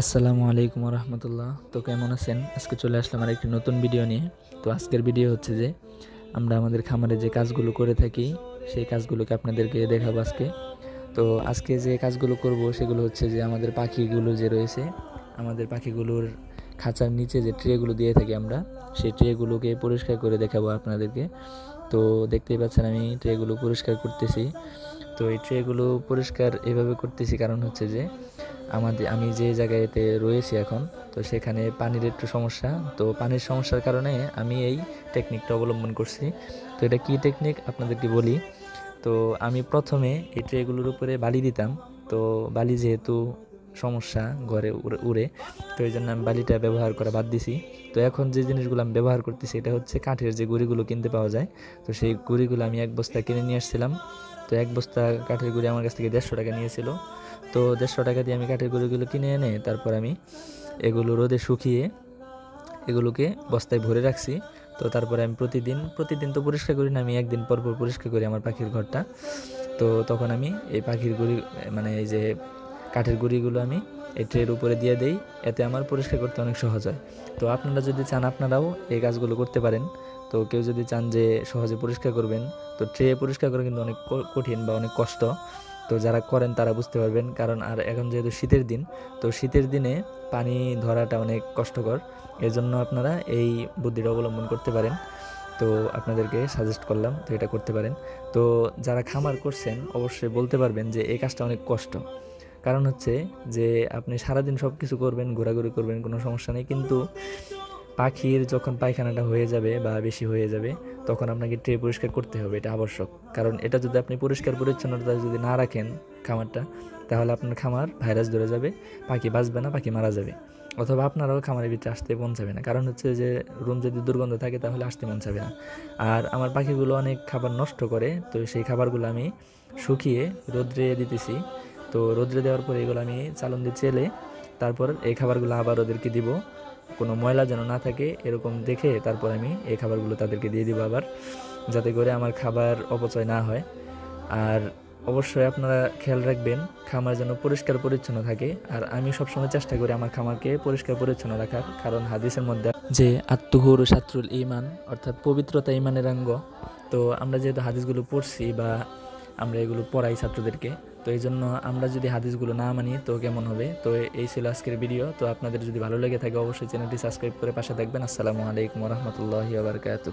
আসসালামু আলাইকুম রহমতুল্লাহ তো কেমন আছেন? আজকে চলে আসলাম আর একটি নতুন ভিডিও নিয়ে। তো আজকের ভিডিও হচ্ছে যে, আমরা আমাদের খামারে যে কাজগুলো করে থাকি, সেই কাজগুলোকে আপনাদেরকে দেখাবো আজকে। তো আজকে যে কাজগুলো করব, সেগুলো হচ্ছে যে, আমাদের পাখিগুলো যে রয়েছে, আমাদের পাখিগুলোর খাঁচার নিচে যে ট্রেগুলো দিয়ে থাকি আমরা, সেই ট্রেগুলোকে পরিষ্কার করে দেখাবো আপনাদেরকে। তো দেখতেই পাচ্ছেন আমি ট্রেগুলো পরিষ্কার করতেছি। তো এই ট্রেগুলো পরিষ্কার এভাবে করতেছি কারণ হচ্ছে যে, আমাদের, আমি যে জায়গাতে রয়েছি এখন, তো সেখানে পানির একটু সমস্যা। তো পানির সমস্যার কারণে আমি এই টেকনিকটা অবলম্বন করছি। তো এটা কী টেকনিক আপনাদেরকে বলি। তো আমি প্রথমে এই ট্রেগুলোর উপরে বালি দিতাম। তো বালি যেহেতু সমস্যা ঘরে উড়ে উড়ে, তো এই জন্য আমি বালিটা ব্যবহার করা বাদ দিছি। তো এখন যে জিনিসগুলো আমি ব্যবহার করতেছি, এটা হচ্ছে কাঠের যে গুঁড়িগুলো কিনতে পাওয়া যায়, তো সেই গুঁড়িগুলো আমি এক বস্তা কিনে নিয়ে আসছিলাম। তো এক বস্তা কাঠের গুঁড়ি আমার কাছ থেকে দেড়শো টাকা নিয়েছিল। তো দেড়শো টাকা দিয়ে আমি কাঠের গুঁড়িগুলো কিনে এনে তারপর আমি এগুলো রোদে শুকিয়ে এগুলোকে বস্তায় ভরে রাখছি। তো তারপরে আমি প্রতিদিন প্রতিদিন তো পরিষ্কার করি না, আমি একদিন পরপর পর পরিষ্কার করি আমার পাখির ঘরটা। তো তখন আমি এই পাখির গুঁড়ি মানে এই যে কাঠের গুঁড়িগুলো আমি এই ট্রের উপরে দিয়ে দেই, এতে আমার পরিষ্কার করতে অনেক সহজ হয়। তো আপনারা যদি চান আপনারাও এই কাজগুলো করতে পারেন। তো কেউ যদি চান যে সহজে পরিষ্কার করবেন, তো ট্রে পরিষ্কার করা কিন্তু অনেক কঠিন বা অনেক কষ্ট। তো যারা করেন তারা বুঝতে পারবেন, কারণ আর এখন যেহেতু শীতের দিন, তো শীতের দিনে পানি ধরাটা অনেক কষ্টকর। এর জন্য আপনারা এই বুদ্ধিটা অবলম্বন করতে পারেন। তো আপনাদেরকে সাজেস্ট করলাম তো এটা করতে পারেন। তো যারা খামার করছেন, অবশ্যই বলতে পারবেন যে এই কাজটা অনেক কষ্ট। কারণ হচ্ছে যে আপনি সারাদিন সব কিছু করবেন, ঘোরাঘুরি করবেন, কোনো সমস্যা নেই। কিন্তু পাখির যখন পায়খানাটা হয়ে যাবে বা বেশি হয়ে যাবে, তখন আপনাকে ট্রে পরিষ্কার করতে হবে, এটা আবশ্যক। কারণ এটা যদি আপনি পরিষ্কার পরিচ্ছন্নতা যদি না রাখেন খামারটা, তাহলে আপনার খামার ভাইরাস ধরে যাবে, পাখি বাঁচবে না, পাখি মারা যাবে। অথবা আপনারাও খামারের ভিতরে আসতে মন চাবে না। কারণ হচ্ছে যে রুম যদি দুর্গন্ধ থাকে, তাহলে আসতে মন চাবে না। আর আমার পাখিগুলো অনেক খাবার নষ্ট করে, তো সেই খাবারগুলো আমি শুকিয়ে রোদ্রে দিতেছি। তো রোদ্রে দেওয়ার পরে এগুলো আমি চালন দিয়ে চেলে তারপর এই খাবারগুলো আবার ওদেরকে দিব। কোনো ময়লা যেন না থাকে এরকম দেখে তারপর আমি এই খাবারগুলো তাদেরকে দিয়ে দিব আবার, যাতে করে আমার খাবার অপচয় না হয়। আর অবশ্যই আপনারা খেয়াল রাখবেন, খামার যেন পরিষ্কার পরিচ্ছন্ন থাকে। আর আমি সবসময় চেষ্টা করি আমার খামারকে পরিষ্কার পরিচ্ছন্ন রাখার, কারণ হাদিসের মধ্যে যে, আত্মহুর সাত্রুল ইমান অর্থাৎ পবিত্রতা ইমানের অঙ্গ। তো আমরা যেহেতু হাদিসগুলো পড়ছি বা আমরা এগুলো পড়াই ছাত্রদেরকে তো এই জন্য আমরা যদি হাদিসগুলো না মানি, তো কেমন হবে? তো এই ছিল আজকের ভিডিও। তো আপনাদের যদি ভালো লেগে থাকে, অবশ্যই চ্যানেলটি সাবস্ক্রাইব করে পাশে থাকবেন। আসসালামু আলাইকুম রহমতুল্লাহি আবরকাত